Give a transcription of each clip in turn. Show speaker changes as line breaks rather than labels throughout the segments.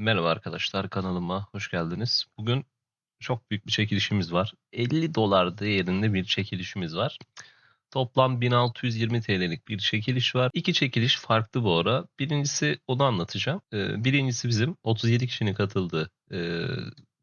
Merhaba arkadaşlar kanalıma hoş geldiniz. Bugün çok büyük bir çekilişimiz var. 50 dolar değerinde bir çekilişimiz var. Toplam 1620 TL'lik bir çekiliş var. İki çekiliş farklı bu ara. Birincisi onu anlatacağım. Ee, Birincisi bizim 37 kişinin katıldığı e,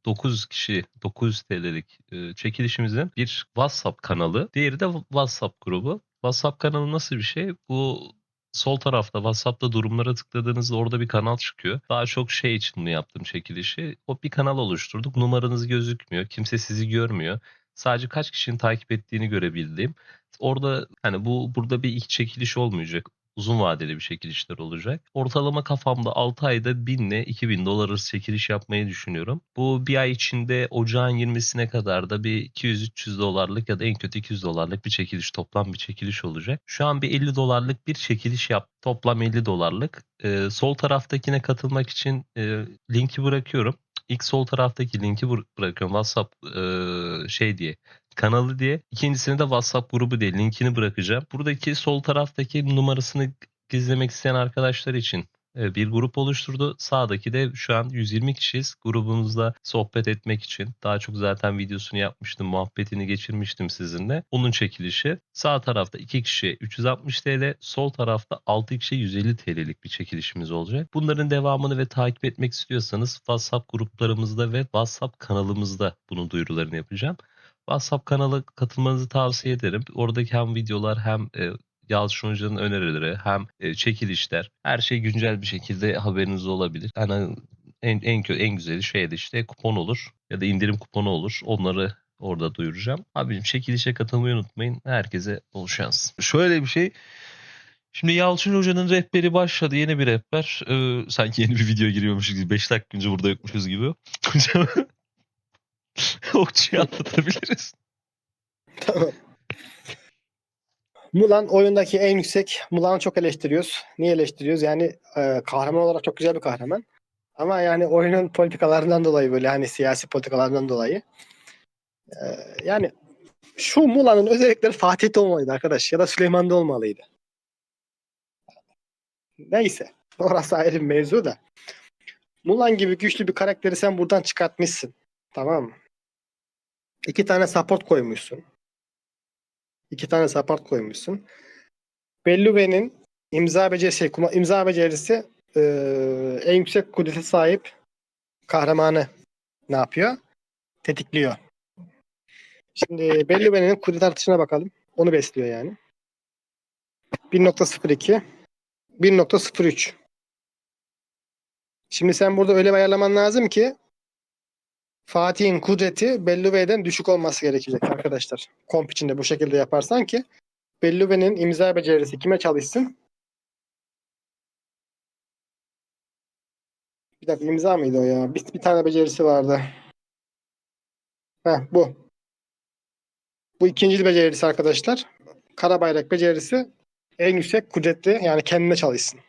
9 kişi 900 TL'lik e, çekilişimizin bir WhatsApp kanalı. Diğeri de WhatsApp grubu. WhatsApp kanalı nasıl bir şey? Bu sol tarafta WhatsApp'ta durumlara tıkladığınızda orada bir kanal çıkıyor. Daha çok şey için bunu yaptım çekilişi. O bir kanal oluşturduk. Numaranız gözükmüyor. Kimse sizi görmüyor. Sadece kaç kişinin takip ettiğini görebildiğim. Orada hani bu burada bir ilk çekiliş olmayacak. Uzun vadeli bir çekilişler olacak. Ortalama kafamda 6 ayda 1000 ile 2000 dolar arası çekiliş yapmayı düşünüyorum. Bu bir ay içinde ocağın 20'sine kadar da bir 200-300 dolarlık ya da en kötü 200 dolarlık bir çekiliş toplam bir çekiliş olacak. Şu an bir 50 dolarlık bir çekiliş yap. Toplam 50 dolarlık. Ee, sol taraftakine katılmak için e, linki bırakıyorum. İlk sol taraftaki linki bır- bırakıyorum. WhatsApp e, şey diye kanalı diye. İkincisini de WhatsApp grubu diye linkini bırakacağım. Buradaki sol taraftaki numarasını gizlemek isteyen arkadaşlar için e, bir grup oluşturdu. Sağdaki de şu an 120 kişiyiz. Grubumuzda sohbet etmek için. Daha çok zaten videosunu yapmıştım. Muhabbetini geçirmiştim sizinle. Onun çekilişi. Sağ tarafta 2 kişi 360 TL. Sol tarafta 6 kişi 150 TL'lik bir çekilişimiz olacak. Bunların devamını ve takip etmek istiyorsanız WhatsApp gruplarımızda ve WhatsApp kanalımızda bunun duyurularını yapacağım. WhatsApp kanalı katılmanızı tavsiye ederim. Oradaki hem videolar hem e, Yalçın Hoca'nın önerileri hem e, çekilişler her şey güncel bir şekilde haberiniz olabilir. Yani en en kö- en güzeli şey de işte kupon olur ya da indirim kuponu olur. Onları orada duyuracağım. Abicim çekilişe katılmayı unutmayın. Herkese bol şans. Şöyle bir şey. Şimdi Yalçın Hoca'nın rehberi başladı. Yeni bir rehber. Ee, sanki yeni bir video giriyormuşuz gibi. 5 dakika önce burada yokmuşuz gibi. Okçuyu anlatabiliriz.
Tamam. Mulan oyundaki en yüksek. Mulan'ı çok eleştiriyoruz. Niye eleştiriyoruz? Yani e, kahraman olarak çok güzel bir kahraman. Ama yani oyunun politikalarından dolayı böyle hani siyasi politikalarından dolayı. e, yani şu Mulan'ın özellikleri Fatih'te olmalıydı arkadaş ya da Süleyman'da olmalıydı. Neyse. Orası ayrı bir mevzu da. Mulan gibi güçlü bir karakteri sen buradan çıkartmışsın. Tamam mı? İki tane support koymuşsun. İki tane support koymuşsun. Belluve'nin imza becerisi, kuma- imza becerisi eee, en yüksek kudrete sahip kahramanı ne yapıyor? Tetikliyor. Şimdi Belluve'nin kudret artışına bakalım. Onu besliyor yani. 1.02 1.03 Şimdi sen burada öyle ayarlaman lazım ki Fatih'in kudreti Belluve'den düşük olması gerekecek arkadaşlar. Komp içinde bu şekilde yaparsan ki Belluve'nin imza becerisi kime çalışsın? Bir dakika imza mıydı o ya? Bir, bir tane becerisi vardı. Heh, bu. Bu ikinci becerisi arkadaşlar. Kara bayrak becerisi en yüksek kudretli yani kendine çalışsın.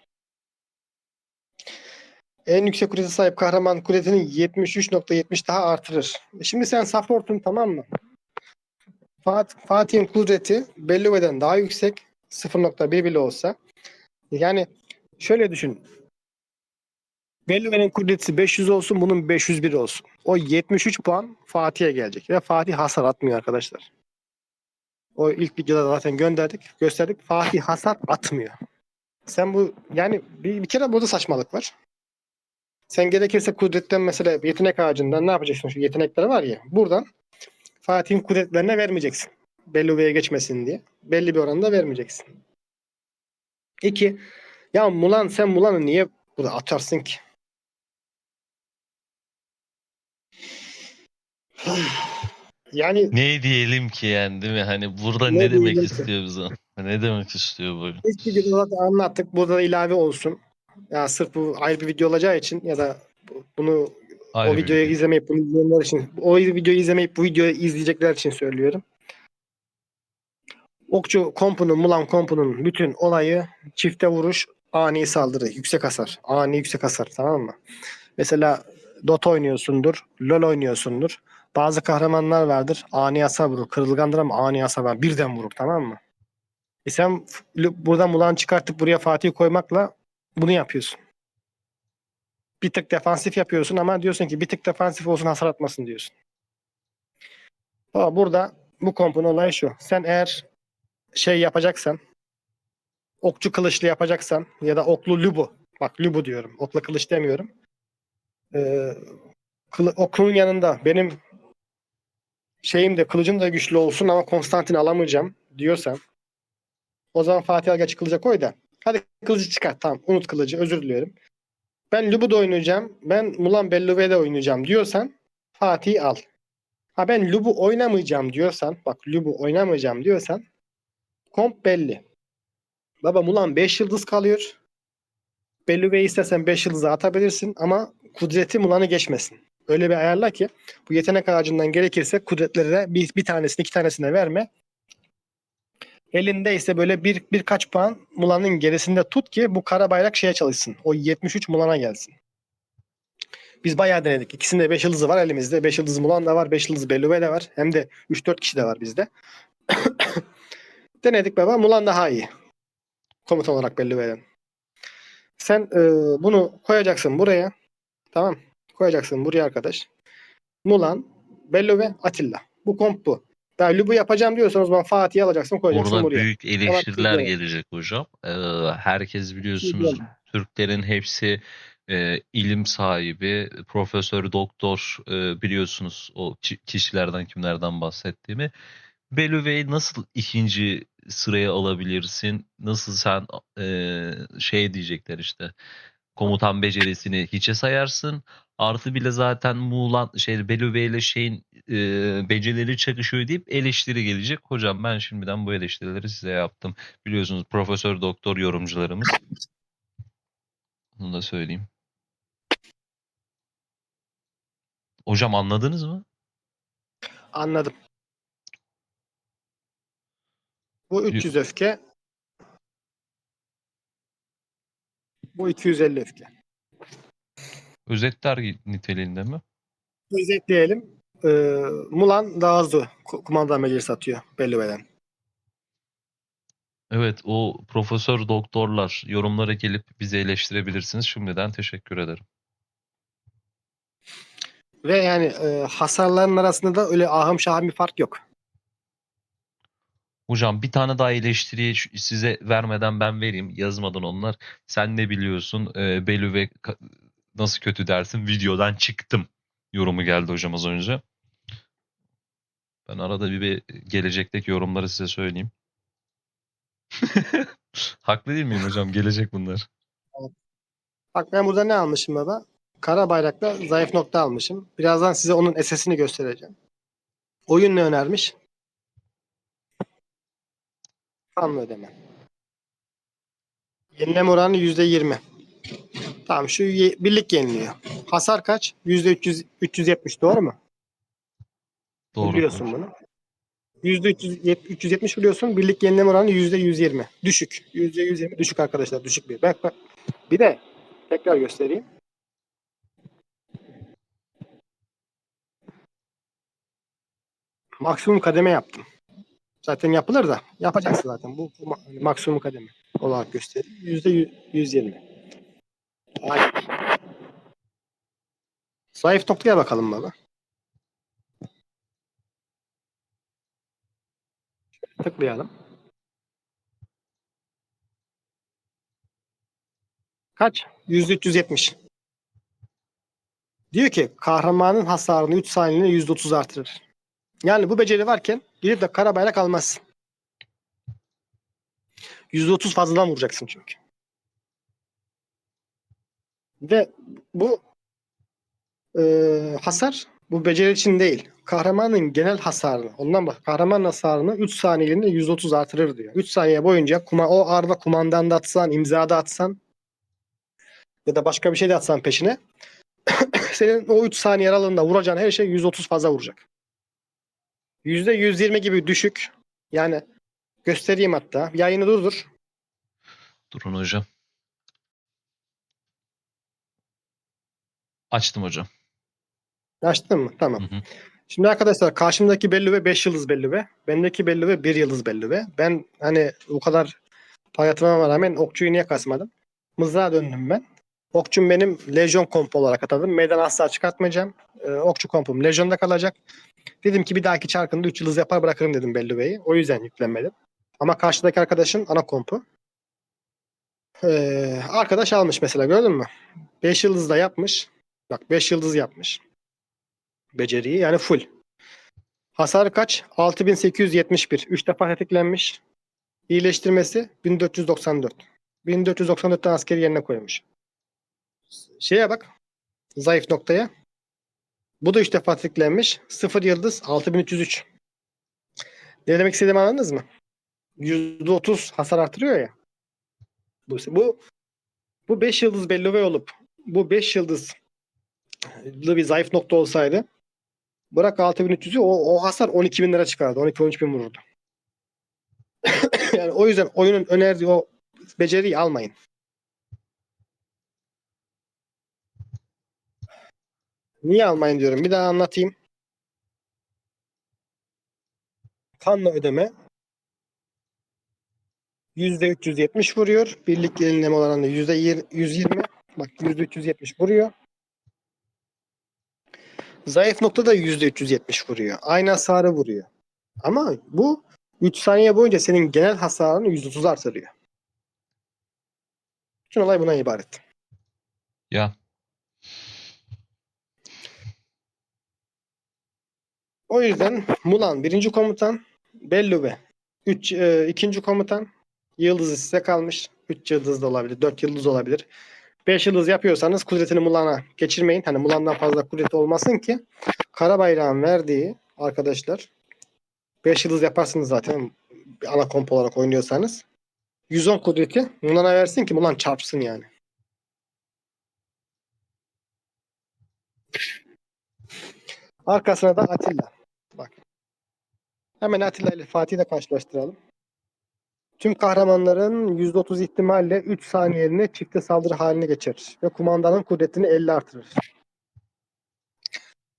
En yüksek kudrete sahip kahraman kudretini 73.70 daha artırır. E Şimdi sen support'un tamam mı? Fat Fatih'in kudreti Belluve'den daha yüksek. 0.1 bile olsa. Yani şöyle düşün. Belluve'nin kudreti 500 olsun bunun 501 olsun. O 73 puan Fatih'e gelecek. Ve Fatih hasar atmıyor arkadaşlar. O ilk videoda zaten gönderdik, gösterdik. Fatih hasar atmıyor. Sen bu yani bir, bir kere burada saçmalık var. Sen gerekirse kudretten mesela yetenek ağacından ne yapacaksın? Şu yetenekleri var ya. Buradan Fatih'in kudretlerine vermeyeceksin. Belluve'ye geçmesin diye. Belli bir oranda vermeyeceksin. İki. Ya Mulan sen Mulan'ı niye burada atarsın ki? yani
Ne diyelim ki yani değil mi? Hani burada
Ne
ne, demek
ki?
istiyor bize? Ne demek istiyor bu?
ilk videoda zaten anlattık. Burada da ilave olsun. Ya sırf bu ayrı bir video olacağı için ya da bu- bunu
Ayrı
o videoyu
video.
izlemeyip bunu izleyenler için, o videoyu izlemeyip bu videoyu izleyecekler için söylüyorum. Okçu kompunun, Mulan kompunun bütün olayı çifte vuruş, ani saldırı, yüksek hasar. Ani yüksek hasar tamam mı? Mesela Dota oynuyorsundur, LoL oynuyorsundur. Bazı kahramanlar vardır. Ani hasar vurur. Kırılgandır ama ani hasar var. Birden vurur tamam mı? E sen buradan Mulan çıkartıp buraya Fatih koymakla bunu yapıyorsun. bir tık defansif yapıyorsun ama diyorsun ki bir tık defansif olsun hasar atmasın diyorsun. Ama burada bu kompun olayı şu. Sen eğer şey yapacaksan okçu kılıçlı yapacaksan ya da oklu lubu bak lubu diyorum. Okla kılıç demiyorum. Ee, kılı, yanında benim şeyim de kılıcım da güçlü olsun ama Konstantin alamayacağım diyorsan o zaman Fatih Algaç kılıca koy da hadi kılıcı çıkar tamam unut kılıcı özür diliyorum. Ben Lubu'da oynayacağım. Ben Mulan Belluve'de oynayacağım diyorsan Fatih'i al. Ha ben Lubu oynamayacağım diyorsan bak Lubu oynamayacağım diyorsan komp belli. Baba Mulan 5 yıldız kalıyor. Belluve'yi istersen 5 yıldızı atabilirsin ama kudreti Mulan'ı geçmesin. Öyle bir ayarla ki bu yetenek ağacından gerekirse kudretleri de bir, bir tanesini iki tanesine verme. Elinde ise böyle bir birkaç puan Mulan'ın gerisinde tut ki bu kara bayrak şeye çalışsın. O 73 Mulan'a gelsin. Biz bayağı denedik. İkisinde 5 yıldızı var elimizde. 5 yıldız Mulan da var. 5 yıldız Belluve de var. Hem de 3-4 kişi de var bizde. denedik baba. Mulan daha iyi. Komutan olarak Belluve'den. Sen e, bunu koyacaksın buraya. Tamam. Koyacaksın buraya arkadaş. Mulan, Belluve, Atilla. Bu komp bu. Ben Lubu yapacağım diyorsan o zaman Fatih'i alacaksın koyacaksın
Orada
buraya.
büyük eleştiriler
Tamam,
gelecek hocam. Ee, herkes biliyorsunuz. Türklerin hepsi e, ilim sahibi, profesör, doktor e, biliyorsunuz o ki- kişilerden kimlerden bahsettiğimi. Belüve'yi nasıl ikinci sıraya alabilirsin? Nasıl sen e, şey diyecekler işte komutan becerisini hiçe sayarsın. Artı bile zaten Muğlan şey Belüve ile şeyin e, becerileri çakışıyor deyip eleştiri gelecek. Hocam ben şimdiden bu eleştirileri size yaptım. Biliyorsunuz profesör doktor yorumcularımız. Bunu da söyleyeyim. Hocam anladınız mı?
Anladım. Bu 300 öfke. Bu 250 öfke.
Özetler niteliğinde mi?
Özetleyelim. Ee, Mulan daha hızlı ku- kumandan becerisi atıyor Belluve'den.
Evet o profesör doktorlar yorumlara gelip bizi eleştirebilirsiniz. Şimdiden teşekkür ederim.
Ve yani e, hasarların arasında da öyle ahım şahım bir fark yok.
Hocam bir tane daha eleştiriyi size vermeden ben vereyim. Yazmadan onlar. Sen ne biliyorsun? E, Belü ve nasıl kötü dersin? Videodan çıktım. Yorumu geldi hocam az önce. Ben arada bir, bir gelecekteki yorumları size söyleyeyim. Haklı değil miyim hocam? Gelecek bunlar.
Bak ben burada ne almışım baba? Kara bayrakla zayıf nokta almışım. Birazdan size onun SS'ini göstereceğim. Oyun ne önermiş? Tam ödeme. Yenileme oranı %20. Tamam şu ye- birlik yeniliyor. Hasar kaç? %300, 370 doğru mu?
Doğru.
Biliyorsun bunu. %370 370 biliyorsun. Birlik yenileme oranı %120. Düşük. %120 düşük arkadaşlar. Düşük bir. Bak bak. Bir de tekrar göstereyim. Maksimum kademe yaptım. Zaten yapılır da yapacaksın zaten. Bu, bu ma- maksimum kademe olarak göstereyim. Yüzde yü- 120. Aynen. Zayıf noktaya bakalım baba. Şöyle tıklayalım. Kaç? Yüzde 370. Diyor ki kahramanın hasarını 3 saniyeliğine %30 artırır. Yani bu beceri varken gidip de kara bayrak almazsın. %30 fazladan vuracaksın çünkü. Ve bu e, hasar bu beceri için değil. Kahramanın genel hasarını, ondan bak kahraman hasarını 3 saniyeliğine %30 artırır diyor. 3 saniye boyunca kuma, o arada kumandan da atsan, imza da atsan ya da başka bir şey de atsan peşine senin o 3 saniye aralığında vuracağın her şey 130 fazla vuracak. %120 gibi düşük. Yani göstereyim hatta. Yayını durdur.
Durun hocam. Açtım hocam.
Açtın mı? Tamam.
Hı hı.
Şimdi arkadaşlar karşımdaki Bellüve 5 yıldız Bellüve. Bendeki Bellüve 1 yıldız Bellüve. Ben hani o kadar para yatırmama rağmen okçuyu niye kasmadım? Mızrağa döndüm ben. Okçum benim Lejyon kompu olarak atadım. Meydan asla çıkartmayacağım. Ee, okçu kompum Lejyon'da kalacak. Dedim ki bir dahaki çarkında 3 yıldız yapar bırakırım dedim Bellu Bey'i. O yüzden yüklenmedim. Ama karşıdaki arkadaşın ana kompu. Ee, arkadaş almış mesela gördün mü? 5 yıldız da yapmış. Bak 5 yıldız yapmış. Beceriyi yani full. Hasarı kaç? 6871. 3 defa tetiklenmiş. İyileştirmesi 1494. 1494'ten askeri yerine koymuş. Şeye bak. Zayıf noktaya. Bu da 3 defa tetiklenmiş. 0 yıldız 6303. Ne demek istediğimi anladınız mı? %30 hasar artırıyor ya. Bu bu bu 5 yıldız Bellove olup bu 5 yıldızlı bir zayıf nokta olsaydı bırak 6300'ü o, o hasar 12 bin lira çıkardı. 12-13 bin vururdu. yani o yüzden oyunun önerdiği o beceriyi almayın. Niye almayın diyorum. Bir daha anlatayım. Kanla ödeme %370 vuruyor. Birlik yenileme oranı %120. Bak %370 vuruyor. Zayıf nokta da %370 vuruyor. Aynı hasarı vuruyor. Ama bu 3 saniye boyunca senin genel hasarını %30 artırıyor. Bütün olay buna ibaret.
Ya
O yüzden Mulan birinci komutan, Bellube üç, e, ikinci komutan, yıldızı size kalmış. 3 yıldız da olabilir, 4 yıldız olabilir. 5 yıldız yapıyorsanız kudretini Mulan'a geçirmeyin. Hani Mulan'dan fazla kudreti olmasın ki Karabayrağın verdiği arkadaşlar 5 yıldız yaparsınız zaten ana komp olarak oynuyorsanız. 110 kudreti Mulan'a versin ki Mulan çarpsın yani. Arkasına da Atilla. Bak. Hemen Atilla ile Fatih'i de karşılaştıralım. Tüm kahramanların %30 ihtimalle 3 saniyeliğine çifte saldırı haline geçer ve kumandanın kudretini 50 artırır.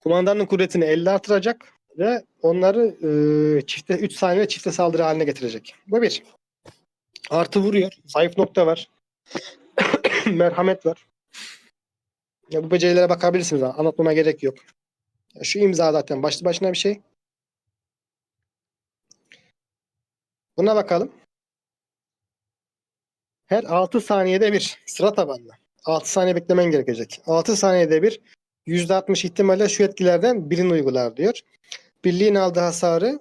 Kumandanın kudretini 50 artıracak ve onları e, çifte 3 saniyede çifte saldırı haline getirecek. Bu bir. Artı vuruyor. Zayıf nokta var. Merhamet var. Ya bu becerilere bakabilirsiniz. Anlatmama gerek yok. Ya Şu imza zaten başlı başına bir şey. Buna bakalım. Her 6 saniyede bir sıra tabanlı. 6 saniye beklemen gerekecek. 6 saniyede bir %60 ihtimalle şu etkilerden birini uygular diyor. Birliğin aldığı hasarı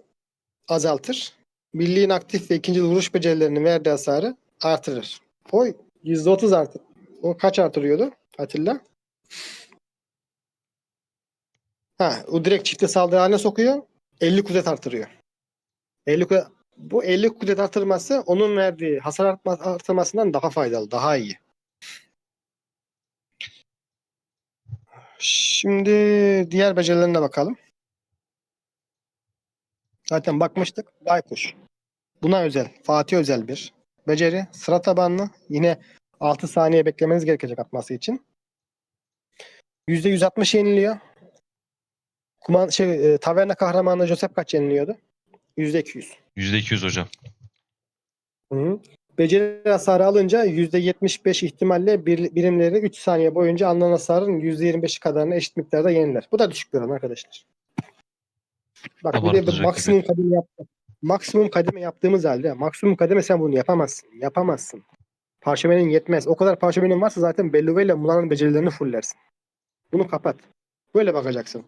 azaltır. Birliğin aktif ve ikinci vuruş becerilerinin verdiği hasarı artırır. O %30 artır. O kaç artırıyordu Atilla? Ha, o direkt çifte saldırı haline sokuyor. 50 kudret artırıyor. 50 kudret, bu 50 kudret artırması onun verdiği hasar artma, artırmasından daha faydalı, daha iyi. Şimdi diğer becerilerine bakalım. Zaten bakmıştık. Baykuş. Buna özel, Fatih özel bir beceri. Sıra tabanlı. Yine 6 saniye beklemeniz gerekecek atması için. %160 yeniliyor. Kuman şey e, taverna kahramanı Joseph kaç yeniliyordu? %200.
%200 hocam.
Hı. Beceri hasarı alınca %75 ihtimalle bir, birimleri 3 saniye boyunca alınan hasarın %25'i kadarına eşit miktarda yeniler. Bu da düşük bir oran arkadaşlar. Bak bir de
Abartılacak
maksimum kademe yaptı. Maksimum kademe yaptığımız halde maksimum kademe sen bunu yapamazsın. Yapamazsın. Parşömenin yetmez. O kadar parşömenin varsa zaten Belluve ile Mulan'ın becerilerini fullersin. Bunu kapat. Böyle bakacaksın.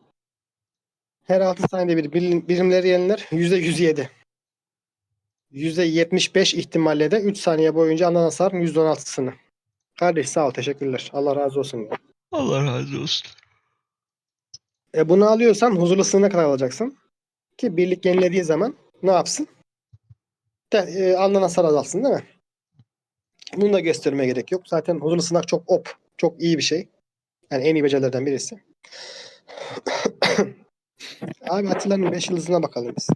Her 6 saniyede bir birim- birimleri yenilir. %107. %75 ihtimalle de 3 saniye boyunca alınan hasarın %16'sını. Kardeş sağ ol teşekkürler. Allah razı olsun.
Allah razı olsun.
E bunu alıyorsan huzurlu sınırına kadar alacaksın. Ki birlik yenilediği zaman ne yapsın? De, e, alınan hasar azalsın değil mi? Bunu da göstermeye gerek yok. Zaten huzurlu sınak çok op. Çok iyi bir şey. Yani en iyi becerilerden birisi. Abi Atilla'nın 5 yıldızına bakalım biz.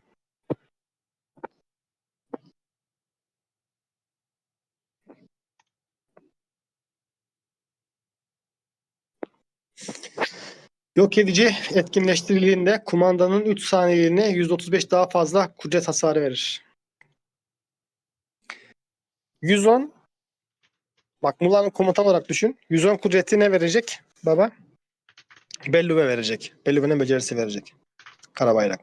Yok edici etkinleştirildiğinde kumandanın 3 saniyeliğine %35 daha fazla kudret hasarı verir. 110 Bak Mulan'ın komutan olarak düşün. 110 kudreti ne verecek baba? Belluve verecek. Belluve'nin becerisi verecek. Karabayrak.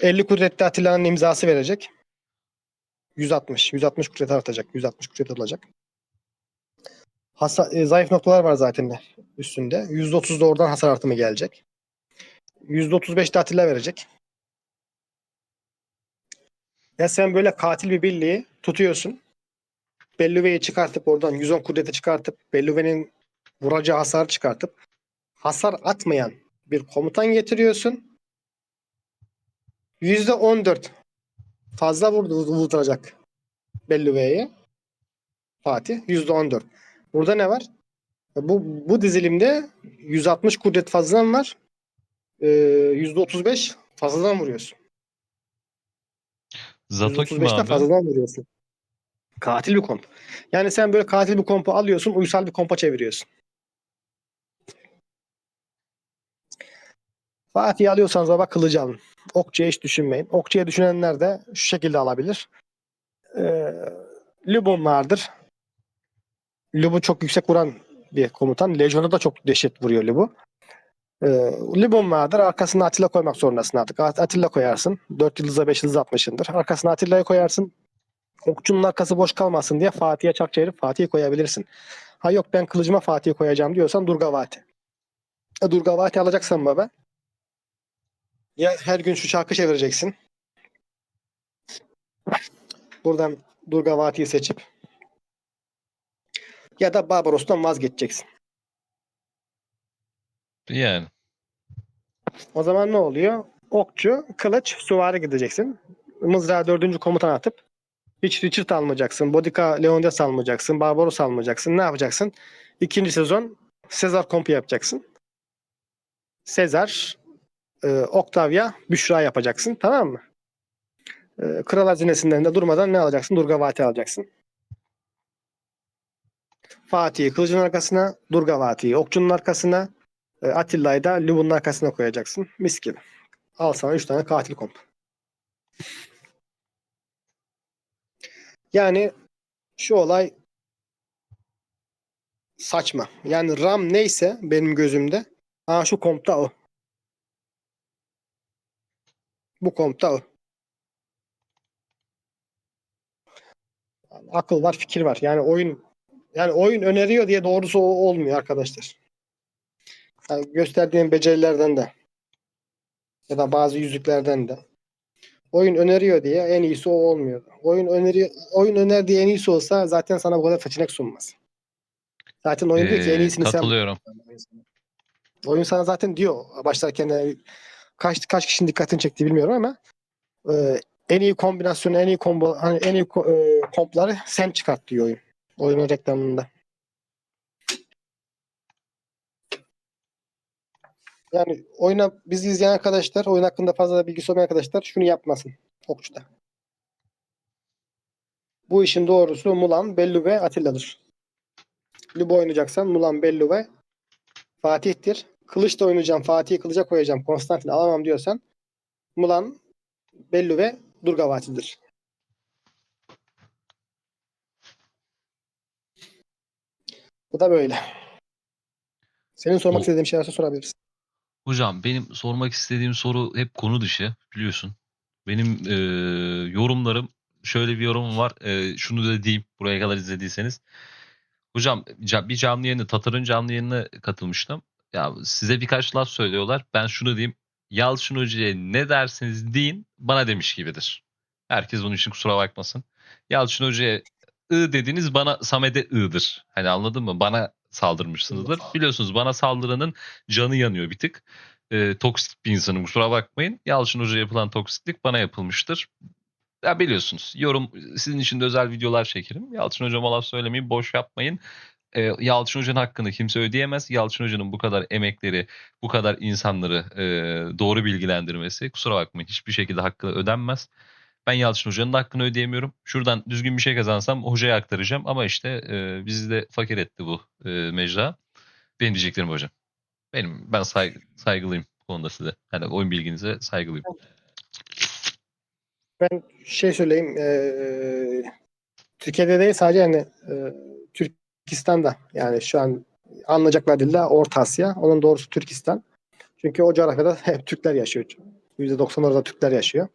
50 kudretli Atilla'nın imzası verecek. 160. 160 kudret artacak. 160 kudret olacak. Hasa, e, zayıf noktalar var zaten üstünde. %30 da oradan hasar artımı gelecek. %35 de Atilla verecek. Ya sen böyle katil bir birliği tutuyorsun. Belluve'yi çıkartıp oradan 110 kudreti çıkartıp Belluve'nin vuracağı hasar çıkartıp hasar atmayan bir komutan getiriyorsun. %14 fazla vurdu, vurduracak Belluve'ye Fatih. %14. Burada ne var? Bu, bu dizilimde 160 kudret fazladan var. Ee, %35 fazladan vuruyorsun.
Zato kim
135'ten
abi?
fazladan vuruyorsun. Katil bir komp. Yani sen böyle katil bir kompu alıyorsun, uysal bir kompa çeviriyorsun. Fatih'i alıyorsanız baba kılıcı alın. Okçuya hiç düşünmeyin. Okçuya düşünenler de şu şekilde alabilir. Ee, Lubon vardır. Lubu çok yüksek vuran bir komutan. Legion'a da çok dehşet vuruyor Lubu. Ee, Libon vardır. Arkasına Atilla koymak zorundasın artık. At- Atilla koyarsın. 4 yıldızla 5 yıldız atmışındır. Arkasına Atilla'yı koyarsın. Okçunun arkası boş kalmasın diye Fatih'e çak çevirip Fatih'i koyabilirsin. Ha yok ben kılıcıma Fatih'i koyacağım diyorsan Durgavati. E, Durgavati alacaksan baba. Ya her gün şu çarkı çevireceksin. Buradan Durgavati'yi seçip ya da Barbaros'tan vazgeçeceksin.
Yani.
O zaman ne oluyor? Okçu, kılıç, süvari gideceksin. Mızrağı dördüncü komutan atıp hiç Richard almayacaksın. Bodica Leonidas almayacaksın. Barbaros almayacaksın. Ne yapacaksın? İkinci sezon Sezar kompu yapacaksın. Sezar, e, Octavia, Büşra yapacaksın. Tamam mı? E, Kral hazinesinden de durmadan ne alacaksın? Durgavati alacaksın. Fatih'i kılıcın arkasına, Durgavati'yi okçunun arkasına, e, Atilla'yı da Lubun'un arkasına koyacaksın. Mis gibi. Al sana 3 tane katil komp. Yani şu olay saçma. Yani RAM neyse benim gözümde ha şu kompta o. Bu kompta o. Akıl var, fikir var. Yani oyun yani oyun öneriyor diye doğrusu o olmuyor arkadaşlar. Yani gösterdiğim becerilerden de ya da bazı yüzüklerden de oyun öneriyor diye en iyisi o olmuyor. Oyun öneriyor oyun önerdiği en iyisi olsa zaten sana bu kadar seçenek sunmaz. Zaten oyun diyor ki en
Ee,
iyisini sen
katılıyorum.
Oyun sana zaten diyor başlarken de kaç kaç kişinin dikkatini çekti bilmiyorum ama e, en iyi kombinasyonu, en iyi combo, hani en iyi e, kompları sen çıkart diyor oyun. Oyunun reklamında. Yani oyuna bizi izleyen arkadaşlar, oyun hakkında fazla da bilgisi olmayan arkadaşlar şunu yapmasın okçuda. Bu işin doğrusu Mulan, Bellu ve Atilla'dır. Lubo oynayacaksan Mulan, Bellu ve Fatih'tir. Kılıç da oynayacağım, Fatih'i kılıca koyacağım, Konstantin alamam diyorsan Mulan, Bellu ve Durgavati'dir. Bu da böyle. Senin sormak
O-
istediğin şey varsa sorabilirsin.
Hocam benim sormak istediğim soru hep konu dışı biliyorsun. Benim e, yorumlarım şöyle bir yorum var. E, şunu da diyeyim buraya kadar izlediyseniz. Hocam ca- bir canlı yayını Tatar'ın canlı yayınına katılmıştım. Ya size birkaç laf söylüyorlar. Ben şunu diyeyim. Yalçın Hoca'ya ne derseniz deyin bana demiş gibidir. Herkes bunun için kusura bakmasın. Yalçın Hoca'ya ı dediniz bana Samet'e ı'dır. Hani anladın mı? Bana saldırmışsınızdır. Biliyorsunuz bana saldıranın canı yanıyor bir tık. E, toksik bir insanım kusura bakmayın. Yalçın Hoca'ya yapılan toksiklik bana yapılmıştır. Ya biliyorsunuz yorum sizin için de özel videolar çekerim. Yalçın Hocama laf söylemeyin boş yapmayın. E, Yalçın Hoca'nın hakkını kimse ödeyemez. Yalçın Hoca'nın bu kadar emekleri, bu kadar insanları e, doğru bilgilendirmesi kusura bakmayın hiçbir şekilde hakkı ödenmez. Ben Yalçın Hoca'nın hakkını ödeyemiyorum. Şuradan düzgün bir şey kazansam hocaya aktaracağım ama işte e, bizi de fakir etti bu e, mecra. Benim diyeceklerim hocam. Benim ben say- saygılıyım konuda size. Yani oyun bilginize saygılıyım.
Ben şey söyleyeyim. eee Türkiye'de değil sadece yani e, Türkistan'da yani şu an anlayacaklar dille Orta Asya. Onun doğrusu Türkistan. Çünkü o coğrafyada hep Türkler yaşıyor. %90 orada Türkler yaşıyor.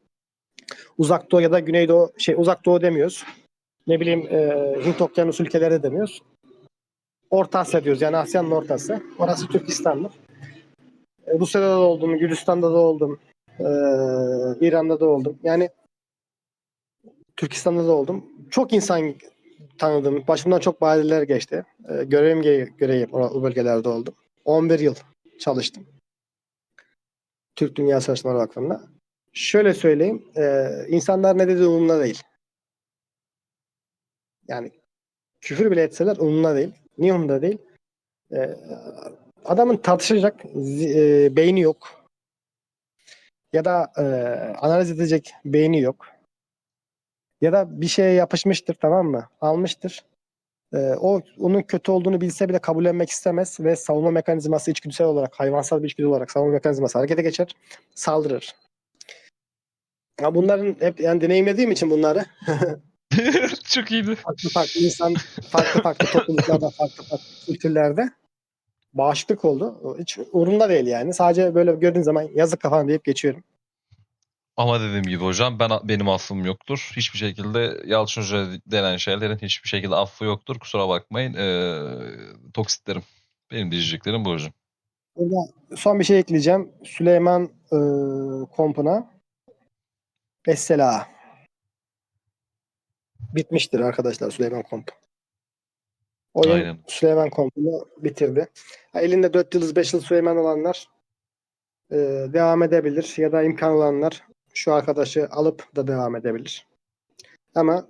Uzak Doğu ya da Güneydoğu şey Uzak Doğu demiyoruz. Ne bileyim e, Hint Okyanusu ülkeleri de demiyoruz. Orta Asya diyoruz. Yani Asya'nın Orta Asya. Orası Türkistan'dır. E, Rusya'da da oldum, Gürcistan'da da oldum. e, İran'da da oldum. Yani Türkistan'da da oldum. Çok insan tanıdım. Başımdan çok badireler geçti. E, görevim ge- gereği o o bölgelerde oldum. 11 yıl çalıştım. Türk Dünya Çalışmaları Vakfı'nda. Şöyle söyleyeyim. e, insanlar ne dediği umurumda değil. Yani küfür bile etseler umurumda değil. Niye umurumda değil? E, adamın tartışacak e, beyni yok. Ya da e, analiz edecek beyni yok. Ya da bir şeye yapışmıştır tamam mı? Almıştır. E, o onun kötü olduğunu bilse bile kabullenmek istemez ve savunma mekanizması içgüdüsel olarak, hayvansal bir içgüdü olarak savunma mekanizması harekete geçer, saldırır. Ya bunların hep yani deneyimlediğim için bunları
Çok iyiydi.
farklı farklı insan, farklı farklı topluluklarda, farklı farklı kültürlerde bağışıklık oldu. Hiç umurumda değil yani. Sadece böyle gördüğün zaman yazık kafana deyip geçiyorum.
Ama dediğim gibi hocam ben benim affım yoktur. Hiçbir şekilde Yalçın Hoca denen şeylerin hiçbir şekilde affı yoktur. Kusura bakmayın. Ee, toksitlerim. Benim diyeceklerim bu hocam.
Burada son bir şey ekleyeceğim. Süleyman e, kompuna Essela bitmiştir arkadaşlar Süleyman komp. Oyun
Aynen.
Süleyman kompunu bitirdi. Ha, elinde 4 yıldız 5 yıldız Süleyman olanlar e, devam edebilir ya da imkan olanlar şu arkadaşı alıp da devam edebilir. Ama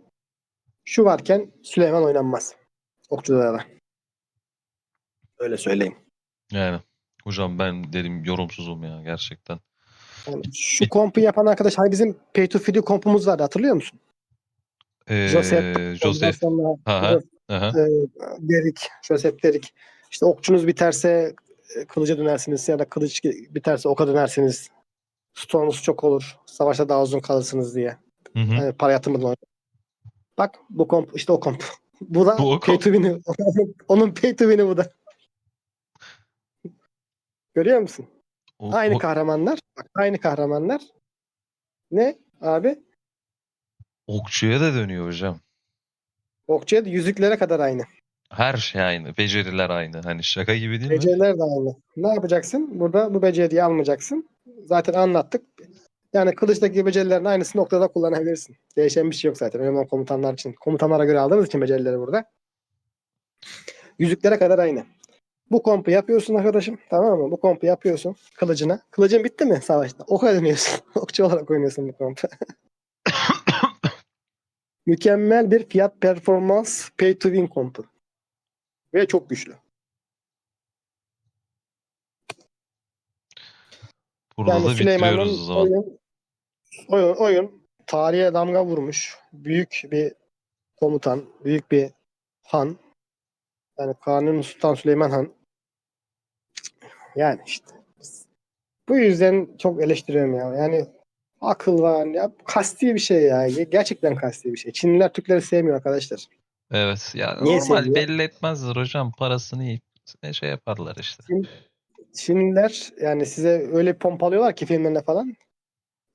şu varken Süleyman oynanmaz. Okçuda da. Öyle söyleyeyim.
Yani hocam ben dedim yorumsuzum ya gerçekten.
Yani şu kompu yapan arkadaş hani bizim pay to free kompumuz vardı hatırlıyor musun?
Ee,
Joseph,
Joseph.
Sonra
Aha, aha.
e, Derik, Joseph Derik. İşte okçunuz biterse e, kılıca dönersiniz ya da kılıç biterse oka dönersiniz. Stone'unuz çok olur. Savaşta daha uzun kalırsınız diye.
Hı hı.
Yani para yatırmadan oynuyor. Bak bu komp işte o komp. bu da
Bu
pay to win'i. Onun pay to win'i bu da. Görüyor musun?
O-
Aynı
o-
kahramanlar. Bak, aynı kahramanlar. Ne abi?
okçuya da dönüyor hocam.
Okçuya da yüzüklere kadar aynı.
Her şey aynı. Beceriler aynı. Hani şaka gibi değil mi?
Beceriler de aynı. Ne yapacaksın? Burada bu beceriyi almayacaksın. Zaten anlattık. Yani kılıçtaki becerilerin aynısını noktada kullanabilirsin. Değişen bir şey yok zaten. Önemli komutanlar için. Komutanlara göre aldığımız için becerileri burada. Yüzüklere kadar aynı. Bu kompu yapıyorsun arkadaşım. Tamam mı? Bu kompu yapıyorsun kılıcına. Kılıcın bitti mi savaşta? Oka dönüyorsun. Okçu olarak oynuyorsun bu kompu. Mükemmel bir fiyat performans pay to win kompu. Ve çok güçlü.
Burada
Yani
da bitiriyoruz o
Süleyman'ın
zaman.
oyun, oyun, oyun tarihe damga vurmuş. Büyük bir komutan, büyük bir han. Yani Kanuni Sultan Süleyman Han. Yani işte. Bu yüzden çok eleştiriyorum ya. Yani akıl var. Ya, kasti bir şey ya. Gerçekten kasti bir şey. Çinliler Türkleri sevmiyor arkadaşlar.
Evet. Ya
Niye
normal
seviyor?
belli etmezler hocam. Parasını yiyip ne şey yaparlar işte.
Çinliler yani size öyle pompalıyorlar ki filmlerine falan.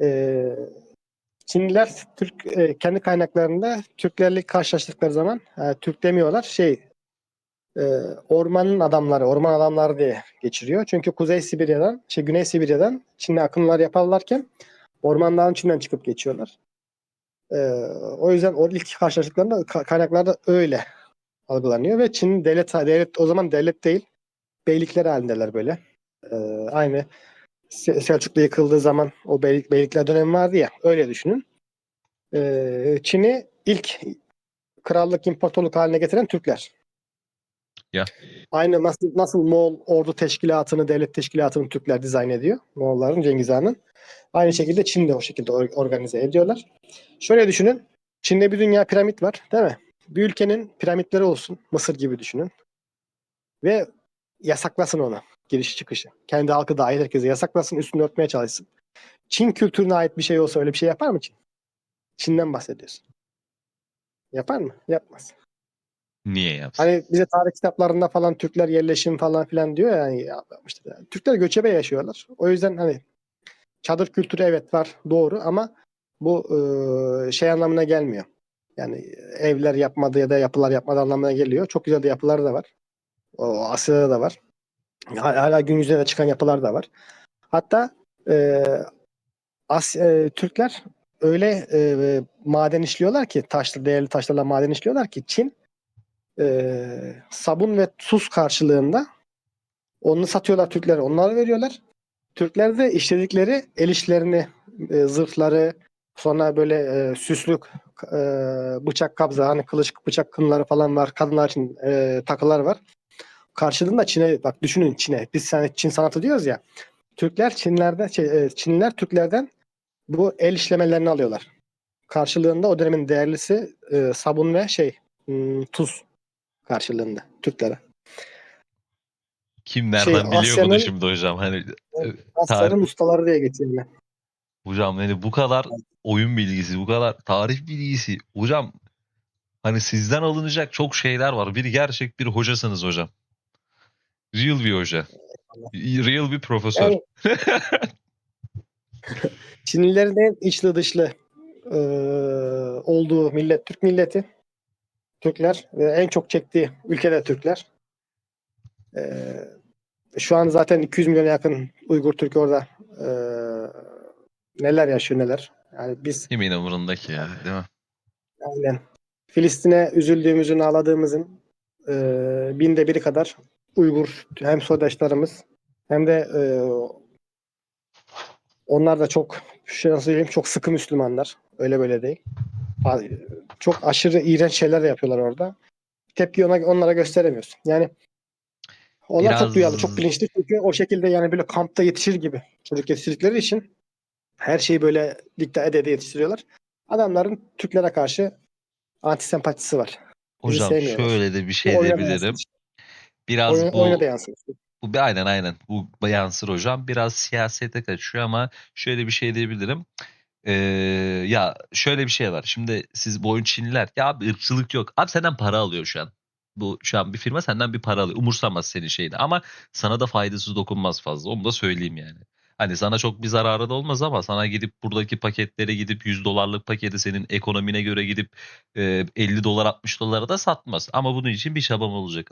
Ee, Çinliler Türk e, kendi kaynaklarında Türklerle karşılaştıkları zaman e, Türk demiyorlar şey e, ormanın adamları, orman adamları diye geçiriyor. Çünkü Kuzey Sibirya'dan, şey Güney Sibirya'dan Çin'le akınlar yaparlarken ormanların içinden çıkıp geçiyorlar. E, o yüzden o ilk karşılaştıklarında ka- kaynaklarda öyle algılanıyor ve Çin devlet devlet o zaman devlet değil beylikler halindeler böyle. Ee, aynı Se- Selçuklu yıkıldığı zaman o beylik, beylikler dönemi vardı ya öyle düşünün. Ee, Çin'i ilk krallık imparatorluk haline getiren Türkler.
Ya.
Aynı nasıl nasıl Moğol ordu teşkilatını, devlet teşkilatını Türkler dizayn ediyor. Moğolların, Cengiz Han'ın. Aynı şekilde Çin de o şekilde or- organize ediyorlar. Şöyle düşünün. Çin'de bir dünya piramit var, değil mi? Bir ülkenin piramitleri olsun. Mısır gibi düşünün. Ve yasaklasın onu. Giriş çıkışı. Kendi halkı dahil herkese yasaklasın. Üstünü örtmeye çalışsın. Çin kültürüne ait bir şey olsa öyle bir şey yapar mı Çin? Çin'den bahsediyorsun. Yapar mı? Yapmaz.
Niye yapsın?
Hani bize tarih kitaplarında falan Türkler yerleşim falan filan diyor ya yani yapmıştır. Yani. Türkler göçebe yaşıyorlar. O yüzden hani çadır kültürü evet var doğru ama bu e, şey anlamına gelmiyor. Yani evler yapmadı ya da yapılar yapmadı anlamına geliyor. Çok güzel de yapılar da var. O Asya'da da var. Hala gün yüzüne de çıkan yapılar da var. Hatta e, As e, Türkler öyle e, maden işliyorlar ki taşlı değerli taşlarla maden işliyorlar ki Çin e, sabun ve tuz karşılığında onu satıyorlar Türklere. Onlara veriyorlar. Türkler de işledikleri el işlerini, e, zırhları, sonra böyle e, süslük e, bıçak kabza, hani kılıç bıçak kınları falan var. Kadınlar için e, takılar var. Karşılığında Çin'e bak düşünün Çin'e. Biz hani Çin sanatı diyoruz ya. Türkler Çinlerden şey, e, Çinliler Türklerden bu el işlemelerini alıyorlar. Karşılığında o dönemin değerlisi e, sabun ve şey hmm, tuz karşılığında Türklere.
Kim nereden
şey,
biliyor bunu
Asya'nın-
şimdi hocam? Hani
Aslanın ustaları diye geçiyor.
hocam hani bu kadar oyun bilgisi, bu kadar tarih bilgisi. Hocam hani sizden alınacak çok şeyler var. Bir gerçek bir hocasınız hocam. Real bir hoca. Real bir profesör.
Yani- Çinlilerin en içli dışlı e, olduğu millet Türk milleti. Türkler ve en çok çektiği ülkede Türkler. E, şu an zaten 200 milyona yakın Uygur Türk orada e, neler yaşıyor neler. Yani biz
Kimin umurundaki ya değil mi?
aynen Filistin'e üzüldüğümüzün ağladığımızın e, binde biri kadar Uygur hem soydaşlarımız hem de e, onlar da çok şöyle söyleyeyim çok sıkı Müslümanlar. Öyle böyle değil. Çok aşırı iğrenç şeyler de yapıyorlar orada. Tepki ona, onlara gösteremiyorsun. Yani onlar
Biraz-
çok duyarlı, çok bilinçli çünkü o şekilde yani böyle kampta yetişir gibi çocuk yetiştirdikleri için her şeyi böyle dikte ede ede yetiştiriyorlar. Adamların Türklere karşı antisempatisi var.
Hocam şöyle de bir şey diyebilirim. Biraz
Oyuna,
bu
oyuna da yansır.
Bu bir aynen aynen. Bu yansır hocam. Biraz siyasete kaçıyor ama şöyle bir şey diyebilirim. Ee, ya şöyle bir şey var. Şimdi siz bu oyun Çinliler. Ya abi ırkçılık yok. Abi senden para alıyor şu an. Bu şu an bir firma senden bir para alıyor. Umursamaz senin şeyini. Ama sana da faydası dokunmaz fazla. Onu da söyleyeyim yani. Hani sana çok bir zararı da olmaz ama sana gidip buradaki paketlere gidip 100 dolarlık paketi senin ekonomine göre gidip e, 50 dolar 60 dolara da satmaz. Ama bunun için bir çabam olacak.